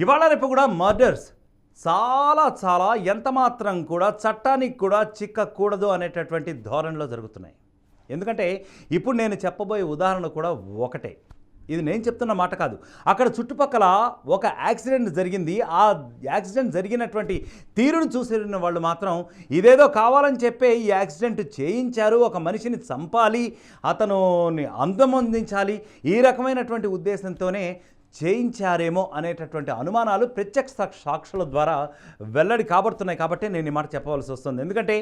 ఇవాళ రేపు కూడా మర్డర్స్. చాలా చాలా ఎంత మాత్రం కూడా చట్టానికి కూడా చిక్కకూడదు అనేటటువంటి ధోరణిలో జరుగుతున్నాయి. ఎందుకంటే ఇప్పుడు నేను చెప్పబోయే ఉదాహరణ కూడా ఒకటే. ఇది నేను చెప్తున్న మాట కాదు. అక్కడ చుట్టుపక్కల ఒక యాక్సిడెంట్ జరిగింది. ఆ యాక్సిడెంట్ జరిగినటువంటి తీరును చూసిన వాళ్ళు మాత్రం ఇదేదో కావాలని చెప్పే ఈ యాక్సిడెంట్ చేయించారు. ఒక మనిషిని చంపాలి. అతను అందమొందించాలి ఈ రకమైనటువంటి ఉద్దేశంతోనే చేయించారేమో అనేటటువంటి అనుమానాలు ప్రత్యక్ష సాక్షుల ద్వారా వెల్లడి కాబడుతున్నాయి కాబట్టి నేను ఈ మాట చెప్పవలసి వస్తుంది. ఎందుకంటే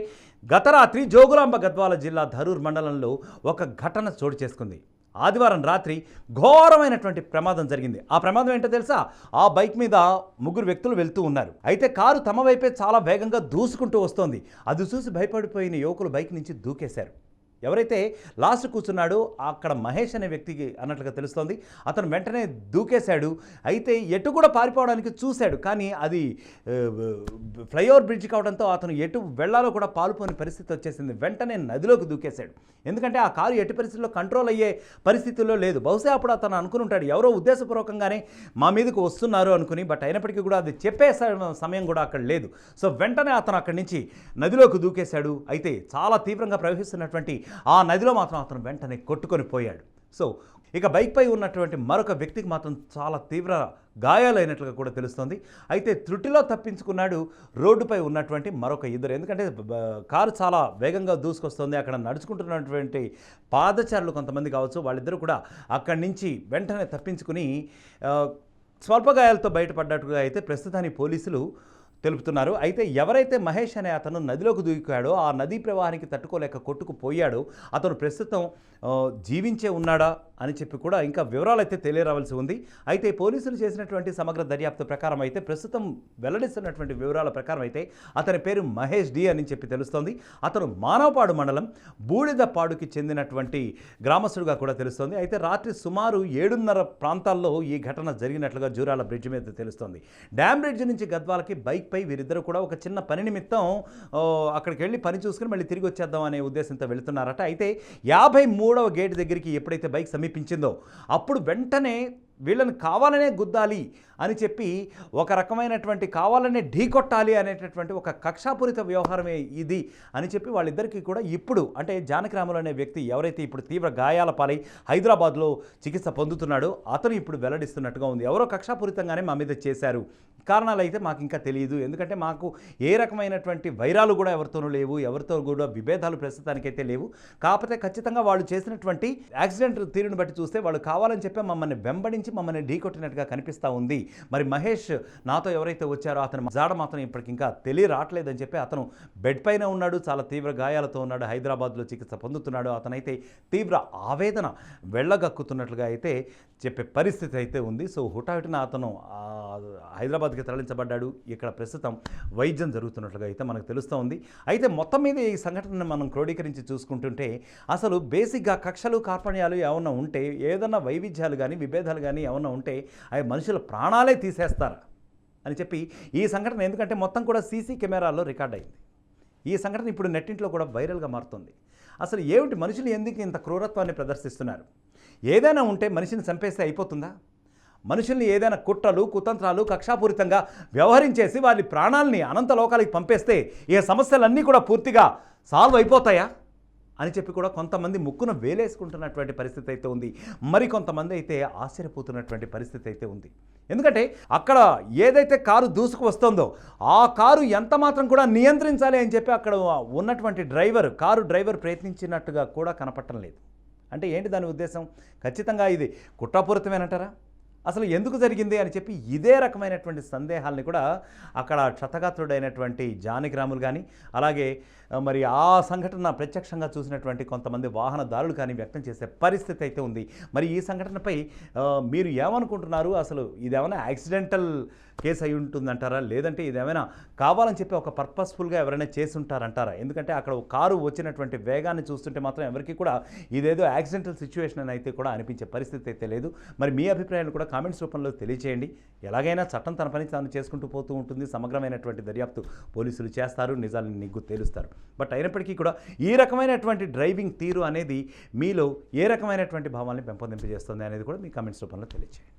గత రాత్రి జోగులాంబ గద్వాల జిల్లా ధరూర్ మండలంలో ఒక ఘటన చోటు చేసుకుంది. ఆదివారం రాత్రి ఘోరమైనటువంటి ప్రమాదం జరిగింది. ఆ ప్రమాదం ఏంటో తెలుసా? ఆ బైక్ మీద ముగ్గురు వ్యక్తులు వెళ్తూ ఉన్నారు. అయితే కారు తమ వైపే చాలా వేగంగా దూసుకుంటూ వస్తోంది. అది చూసి భయపడిపోయిన యువకులు బైక్ నుంచి దూకేశారు. ఎవరైతే లాస్ట్ కూర్చున్నాడో అక్కడ మహేష్ అనే వ్యక్తికి అన్నట్లుగా తెలుస్తోంది. అతను వెంటనే దూకేశాడు. అయితే ఎటు కూడా పారిపోవడానికి చూశాడు. కానీ అది ఫ్లైఓవర్ బ్రిడ్జ్ కావడంతో అతను ఎటు వెళ్ళాలో కూడా పాలుపోని పరిస్థితి వచ్చేసింది. వెంటనే నదిలోకి దూకేశాడు. ఎందుకంటే ఆ కారు ఎటు పరిస్థితుల్లో కంట్రోల్ అయ్యే పరిస్థితుల్లో లేదు. బహుశా అప్పుడు అతను అనుకుని ఉంటాడు ఎవరో ఉద్దేశపూర్వకంగానే మా మీదకు వస్తున్నారు అనుకుని బట్ అయినప్పటికీ కూడా అది చెప్పే సమయం కూడా అక్కడ లేదు. సో వెంటనే అతను అక్కడి నుంచి నదిలోకి దూకేశాడు. అయితే చాలా తీవ్రంగా ప్రవహిస్తున్నటువంటి ఆ నదిలో మాత్రం అతను వెంటనే కొట్టుకొని పోయాడు. సో ఇక బైక్పై ఉన్నటువంటి మరొక వ్యక్తికి మాత్రం చాలా తీవ్ర గాయాలైనట్లుగా కూడా తెలుస్తోంది. అయితే త్రుటిలో తప్పించుకున్నాడు రోడ్డుపై ఉన్నటువంటి మరొక ఇద్దరు. ఎందుకంటే కారు చాలా వేగంగా దూసుకొస్తుంది. అక్కడ నడుచుకుంటున్నటువంటి పాదచారులు కొంతమంది కావచ్చు వాళ్ళిద్దరూ కూడా అక్కడి నుంచి వెంటనే తప్పించుకుని స్వల్ప గాయాలతో బయటపడ్డట్టుగా అయితే ప్రస్తుతానికి పోలీసులు తెలుపుతున్నారు. అయితే ఎవరైతే మహేష్ అనే అతను నదిలోకి దూకాడో ఆ నదీ ప్రవాహానికి తట్టుకోలేక కొట్టుకుపోయాడో అతను ప్రస్తుతం జీవించే ఉన్నాడా అని చెప్పి కూడా ఇంకా వివరాలు అయితే తెలియరావాల్సి ఉంది. అయితే పోలీసులు చేసినటువంటి సమగ్ర దర్యాప్తు ప్రకారం అయితే ప్రస్తుతం వెల్లడిస్తున్నటువంటి వివరాల ప్రకారం అయితే అతని పేరు మహేష్ డి అని చెప్పి తెలుస్తోంది. అతను మానవపాడు మండలం బూడిదపాడుకి చెందినటువంటి గ్రామస్తుడిగా కూడా తెలుస్తోంది. అయితే రాత్రి సుమారు ఏడున్నర ప్రాంతాల్లో ఈ ఘటన జరిగినట్లుగా జూరాల బ్రిడ్జ్ మీద తెలుస్తోంది. డ్యామ్ బ్రిడ్జ్ నుంచి గద్వాలకి బైక్ బైక్పై వీరిద్దరు కూడా ఒక చిన్న పని నిమిత్తం అక్కడికి వెళ్ళి పని చూసుకుని మళ్ళీ తిరిగి వచ్చేద్దాం అనే ఉద్దేశంతో వెళుతున్నారట. అయితే యాభై మూడవ గేట్ దగ్గరికి ఎప్పుడైతే బైక్ సమీపించిందో అప్పుడు వెంటనే వీళ్ళని కావాలనే గుద్దాలి అని చెప్పి ఒక రకమైనటువంటి కావాలనే ఢీకొట్టాలి అనేటటువంటి ఒక కక్షాపూరిత వ్యవహారమే ఇది అని చెప్పి వాళ్ళిద్దరికీ కూడా ఇప్పుడు అంటే జానకిరాములు అనే వ్యక్తి ఎవరైతే ఇప్పుడు తీవ్ర గాయాల పాలై హైదరాబాద్లో చికిత్స పొందుతున్నాడో అతను ఇప్పుడు వెల్లడిస్తున్నట్టుగా ఉంది. ఎవరో కక్షాపూరితంగానే మా మీద చేశారు. కారణాలు అయితే మాకు ఇంకా తెలియదు. ఎందుకంటే మాకు ఏ రకమైనటువంటి వైరాలు కూడా ఎవరితోనూ లేవు. ఎవరితో కూడా విభేదాలు ప్రస్తుతానికైతే లేవు. కాకపోతే ఖచ్చితంగా వాళ్ళు చేసినటువంటి యాక్సిడెంట్ తీరును బట్టి చూస్తే వాళ్ళు కావాలని చెప్పి మమ్మల్ని వెంబడించి మమ్మల్ని ఢీకొట్టినట్టుగా కనిపిస్తూ ఉంది. మరి మహేష్ నాతో ఎవరైతే వచ్చారో అతని జాడ మాత్రం ఇప్పటికి ఇంకా చెప్పి అతను బెడ్ పైన ఉన్నాడు. చాలా తీవ్ర గాయాలతో ఉన్నాడు. హైదరాబాద్లో చికిత్స పొందుతున్నాడు. అతనైతే తీవ్ర ఆవేదన వెళ్ళగక్కుతున్నట్లుగా అయితే చెప్పే పరిస్థితి అయితే ఉంది. సో హుటాహుటిన అతను హైదరాబాద్కి తరలించబడ్డాడు. ఇక్కడ ప్రస్తుతం వైద్యం జరుగుతున్నట్లుగా అయితే మనకు తెలుస్తూ ఉంది. అయితే మొత్తం మీద ఈ సంఘటనను మనం క్రోడీకరించి చూసుకుంటుంటే అసలు బేసిక్గా కక్షలు కార్పణ్యాలు ఏమన్నా ఉంటే ఏదన్నా వైవిధ్యాలు కానీ విభేదాలు కానీ కానీ ఏమన్నా ఉంటే అవి మనుషుల ప్రాణాలే తీసేస్తారు అని చెప్పి ఈ సంఘటన ఎందుకంటే మొత్తం కూడా సీసీ కెమెరాల్లో రికార్డ్ అయింది. ఈ సంఘటన ఇప్పుడు నెట్టింట్లో కూడా వైరల్గా మారుతుంది. అసలు ఏమిటి మనుషులు ఎందుకు ఇంత క్రూరత్వాన్ని ప్రదర్శిస్తున్నారు? ఏదైనా ఉంటే మనిషిని చంపేస్తే అయిపోతుందా? మనుషుల్ని ఏదైనా కుట్రలు కుతంత్రాలు కక్షాపూరితంగా వ్యవహరించేసి వారి ప్రాణాలని అనంత లోకాలకి పంపేస్తే ఈ సమస్యలన్నీ కూడా పూర్తిగా సాల్వ్ అయిపోతాయా? అని చెప్పి కూడా కొంతమంది ముక్కున వేలేసుకుంటున్నటువంటి పరిస్థితి అయితే ఉంది. మరి కొంతమంది అయితే ఆశ్చర్యపోతున్నటువంటి పరిస్థితి అయితే ఉంది. ఎందుకంటే అక్కడ ఏదైతే కారు దూసుకు వస్తుందో ఆ కారు ఎంత మాత్రం కూడా నియంత్రించాలి అని చెప్పి అక్కడ ఉన్నటువంటి డ్రైవర్ కారు డ్రైవర్ ప్రయత్నించినట్టుగా కూడా కనపడటం లేదు. అంటే ఏంటి దాని ఉద్దేశం? ఖచ్చితంగా ఇది కుట్రపూరితమేనంటారా? అసలు ఎందుకు జరిగింది అని చెప్పి ఇదే రకమైనటువంటి సందేహాల్ని కూడా అక్కడ క్షతగాత్రుడైనటువంటి జానకిరాములు కానీ అలాగే మరి ఆ సంఘటన ప్రత్యక్షంగా చూసినటువంటి కొంతమంది వాహనదారులు కానీ వ్యక్తం చేసే పరిస్థితి అయితే ఉంది. మరి ఈ సంఘటనపై మీరు ఏమనుకుంటున్నారు? అసలు ఇదేమైనా యాక్సిడెంటల్ కేసు అయి ఉంటుందంటారా? లేదంటే ఇదేమైనా కావాలని చెప్పి ఒక పర్పస్ఫుల్గా ఎవరైనా చేసి ఉంటారంటారా ఎందుకంటే అక్కడ కారు వచ్చినటువంటి వేగాన్ని చూస్తుంటే మాత్రం ఎవరికి కూడా ఇదేదో యాక్సిడెంటల్ సిచ్యువేషన్ అని అయితే కూడా అనిపించే పరిస్థితి అయితే లేదు. మరి మీ అభిప్రాయాలు కూడా కామెంట్స్ రూపంలో తెలియచేయండి. ఎలాగైనా చట్టం తన పని తాను చేసుకుంటూ పోతూ ఉంటుంది. సమగ్రమైనటువంటి దర్యాప్తు పోలీసులు చేస్తారు. నిజాలను నిగ్గు తేలుస్తారు. బట్ అయినప్పటికీ కూడా ఈ రకమైనటువంటి డ్రైవింగ్ తీరు అనేది మీలో ఏ రకమైనటువంటి భావాల్ని పెంపొందింపజేస్తుంది అనేది కూడా మీ కామెంట్స్ రూపంలో తెలియచేయండి.